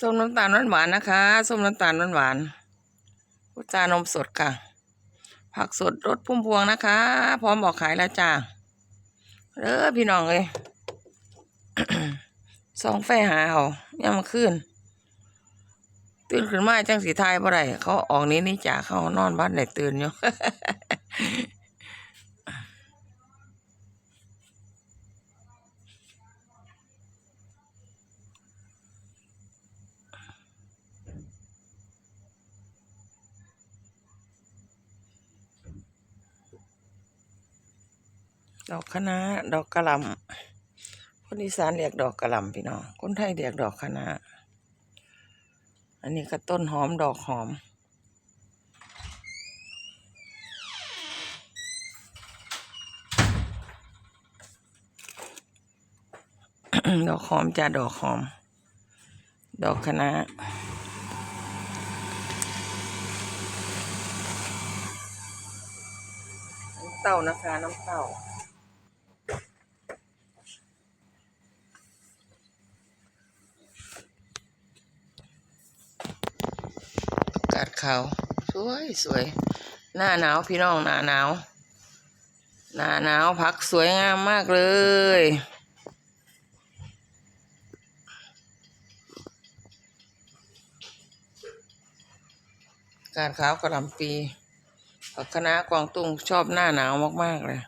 ส้มน้ำตาลหวานๆนะคะส้มน้ำตาลหวานๆพุทรานมสดค่ะ ผักสดรสพุ่มพวงนะคะ พร้อมบอกขายแล้วจ้าเด้อพี่น้องเลยสองไฟหาเอาย่ำขึ้น ตื่นขึ้นมาจังสีไทายบ่ได้เขาออกนี้นี่จ่าเขานอนบ้านไหนตื่นอยู่ ดอกคะน้าดอกกระลำคนอีสานเรียกดอกกระลำพี่น้องคนไทยเรียกดอกคะน้าอันนี้ก็ต้นหอมดอกหอม ดอกหอมจ้าดอกหอม ดอกคะน้าน้ำเต้านะคะ น้ำเต้า ขา สวยสวย หน้าหนาวพี่น้องหน้าหนาว หน้าหนาวพักสวยงามมากเลยกาดขาวกระลำปีผักคะน้ากวางตุ้งชอบหน้าหนาวมาก ๆ เลย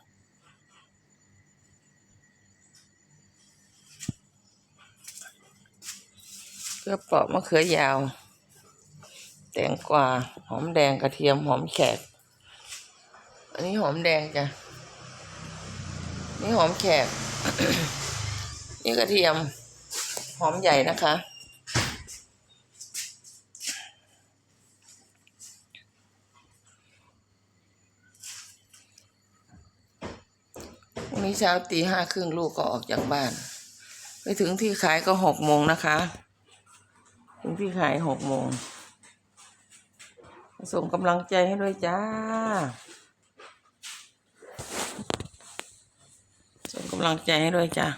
เกลือปราะมะเขือยาว ตงกวาหอมแดงกระเทียมหอมแขก อันนี้หอมแดงจ้ะ นี่หอมแขก นี่กระเทียม หอมใหญ่นะคะ วันนี้เช้าตีห้าครึ่งลูกก็ออกจากบ้าน ไปถึงที่ขายก็หกโมงนะคะ ถึงที่ขายหกโมง ส่งกำลังใจให้ด้วยจ้า ส่งกำลังใจให้ด้วยจ้า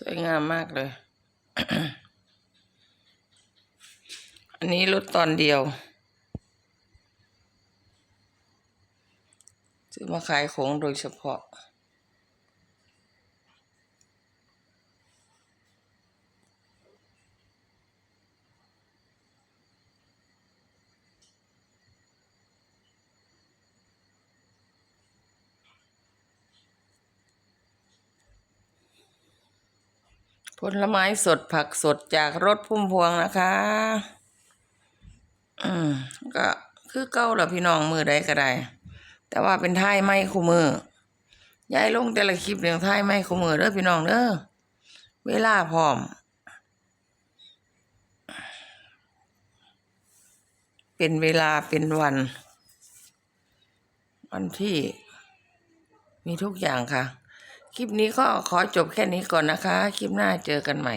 สวยงามมากเลย อันนี้ลดตอนเดียว ซื้อมาขายของโดยเฉพาะ ผลไม้สดผักสดจากรถพุ่มพวงนะคะ อืมก็คือเก้าหละพี่น้องมือใดก็ได้แต่ว่าเป็นท่ายไม้คู่มือยายลงแต่ละคลิปเรื่องท่ายไม้คู่มือเด้อพี่น้องเด้อเวลาพร้อม เป็นเวลาเป็นวัน วันที่มีทุกอย่างค่ะ คลิปนี้ก็ขอจบแค่นี้ก่อนนะคะ คลิปหน้าเจอกันใหม่